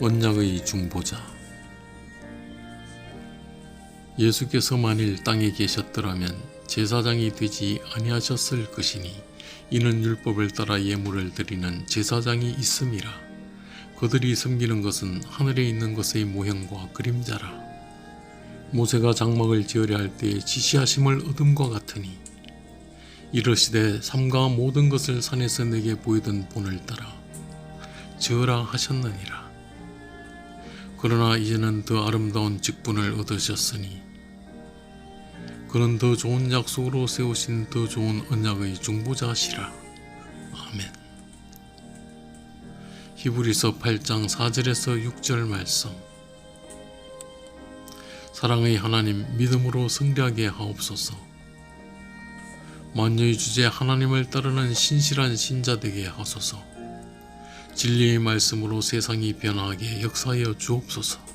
원작의 중보자. 예수께서 만일 땅에 계셨더라면 제사장이 되지 아니하셨을 것이니 이는 율법을 따라 예물을 드리는 제사장이 있음이라. 그들이 섬기는 것은 하늘에 있는 것의 모형과 그림자라. 모세가 장막을 지으려 할 때에 지시하심을 얻음과 같으니 이르시되 삼가 모든 것을 산에서 내게 보이던 본을 따라 지으라 하셨느니라 그러나 이제는 더 아름다운 직분을 얻으셨으니 그는 더 좋은 약속으로 세우신 더 좋은 언약의 중보자시라. 아멘. 히브리서 8장 4절에서 6절 말씀. 사랑의 하나님 믿음으로 승리하게 하옵소서. 만유의 주제 하나님을 따르는 신실한 신자 되게 하소서. 진리의 말씀으로 세상이 변화하게 역사하여 주옵소서.